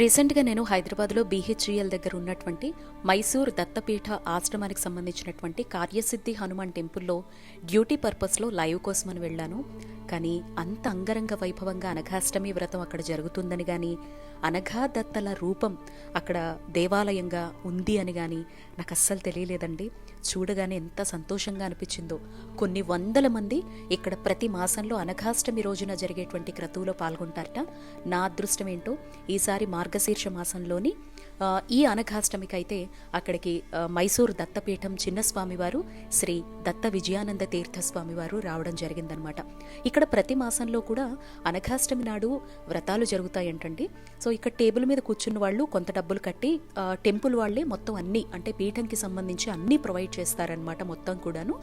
రీసెంట్గా నేను హైదరాబాద్లో బీహెచ్ఈఎల్ దగ్గర ఉన్నటువంటి మైసూర్ దత్తపీఠ ఆశ్రమానికి సంబంధించినటువంటి కార్యసిద్ధి హనుమాన్ టెంపుల్లో డ్యూటీ పర్పస్లో లైవ్ కోసమని వెళ్ళాను. కానీ అంత అంగరంగ వైభవంగా అనఘాష్టమి వ్రతం అక్కడ జరుగుతుందని కానీ అనఘాదత్తల రూపం అక్కడ దేవాలయంగా ఉంది అని కానీ నాకు అస్సలు తెలియలేదండి. చూడగానే ఎంత సంతోషంగా అనిపించిందో. కొన్ని వందల మంది ఇక్కడ ప్రతి మాసంలో అనఘాష్టమి రోజున జరిగేటువంటి క్రతువులో పాల్గొంటారట. నా అదృష్టం ఏంటో ఈసారి మార్గశీర్ష మాసంలోని ఈ అనఘాష్టమికి అయితే అక్కడికి మైసూర్ దత్తపీఠం చిన్న స్వామివారు శ్రీ దత్త విజయానంద తీర్థ స్వామివారు రావడం జరిగిందనమాట ఇక్కడ ప్రతి మాసంలో కూడా అనఘాష్టమి నాడు వ్రతాలు జరుగుతాయంటండి. సో ఇక్కడ టేబుల్ మీద కూర్చున్న వాళ్ళు కొంత డబ్బులు కట్టి టెంపుల్ వాళ్ళే మొత్తం అన్ని అంటే పీఠంకి సంబంధించి అన్నీ ప్రొవైడ్ చేస్తారనమాట మొత్తం కూడాను.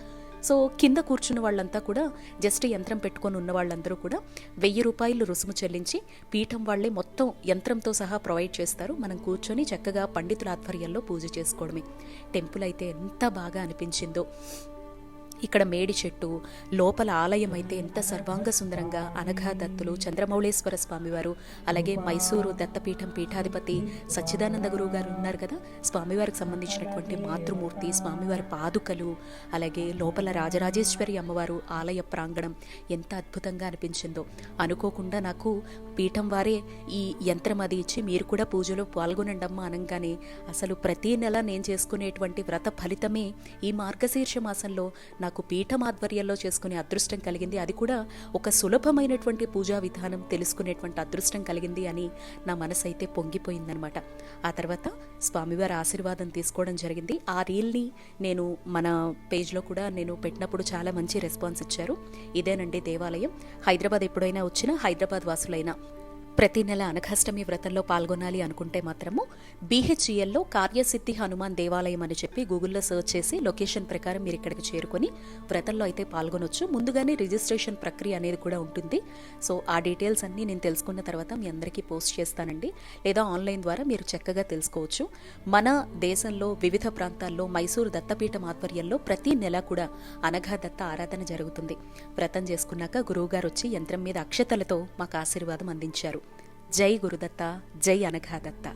సో కింద కూర్చున్న వాళ్ళంతా కూడా జస్ట్ యంత్రం పెట్టుకొని ఉన్న వాళ్ళందరూ కూడా వెయ్యి రూపాయలు రుసుము చెల్లించి పీఠం వాళ్ళే మొత్తం యంత్రంతో సహా ప్రొవైడ్ చేస్తారు. మనం కూర్చొని చక్కగా పండితుల ఆధ్వర్యంలో పూజ చేసుకోవడమే. టెంపుల్ అయితే ఎంత బాగా అనిపించిందో. ఇక్కడ మేడి చెట్టు లోపల ఆలయం అయితే ఎంత సర్వాంగ సుందరంగా అనఘా దత్తులు చంద్రమౌళేశ్వర స్వామివారు అలాగే మైసూరు దత్తపీఠం పీఠాధిపతి సచ్చిదానంద గురువు గారు ఉన్నారు కదా. స్వామివారికి సంబంధించినటువంటి మాతృమూర్తి స్వామివారి పాదుకలు అలాగే లోపల రాజరాజేశ్వరి అమ్మవారు ఆలయ ప్రాంగణం ఎంత అద్భుతంగా అనిపించిందో. అనుకోకుండా నాకు పీఠం వారే ఈ యంత్రం అది ఇచ్చి మీరు కూడా పూజలో పాల్గొనండమ్మా అనగానే అసలు ప్రతి నెల నేను చేసుకునేటువంటి వ్రత ఫలితమే ఈ మార్గశీర్ష మాసంలో నాకు నాకు పీఠం ఆధ్వర్యంలో చేసుకునే అదృష్టం కలిగింది. అది కూడా ఒక సులభమైనటువంటి పూజా విధానం తెలుసుకునేటువంటి అదృష్టం కలిగింది అని నా మనసు అయితే పొంగిపోయిందనమాట ఆ తర్వాత స్వామివారి ఆశీర్వాదం తీసుకోవడం జరిగింది. ఆ రీల్ని నేను మన పేజ్లో కూడా నేను పెట్టినప్పుడు చాలా మంచి రెస్పాన్స్ ఇచ్చారు. ఇదేనండి దేవాలయం. హైదరాబాద్ ఎప్పుడైనా వచ్చినా హైదరాబాద్ వాసులైనా ప్రతి నెల అనఘాష్టమి వ్రతంలో పాల్గొనాలి అనుకుంటే మాత్రము బీహెచ్ఈఎల్లో కార్యసిద్ధి హనుమాన్ దేవాలయం అని చెప్పి గూగుల్లో సెర్చ్ చేసి లొకేషన్ ప్రకారం మీరు ఇక్కడికి చేరుకొని వ్రతంలో అయితే పాల్గొనొచ్చు. ముందుగానే రిజిస్ట్రేషన్ ప్రక్రియ అనేది కూడా ఉంటుంది. సో ఆ డీటెయిల్స్ అన్నీ నేను తెలుసుకున్న తర్వాత మీ అందరికీ పోస్ట్ చేస్తానండి. లేదా ఆన్లైన్ ద్వారా మీరు చక్కగా తెలుసుకోవచ్చు. మన దేశంలో వివిధ ప్రాంతాల్లో మైసూరు దత్తపీఠం ఆధ్వర్యంలో ప్రతి నెల కూడా అనఘా దత్త ఆరాధన జరుగుతుంది. వ్రతం చేసుకున్నాక గురువుగారు వచ్చి యంత్రం మీద అక్షతలతో మాకు ఆశీర్వాదం అందించారు. జై గురుదత్త జై అనఘాదత్త.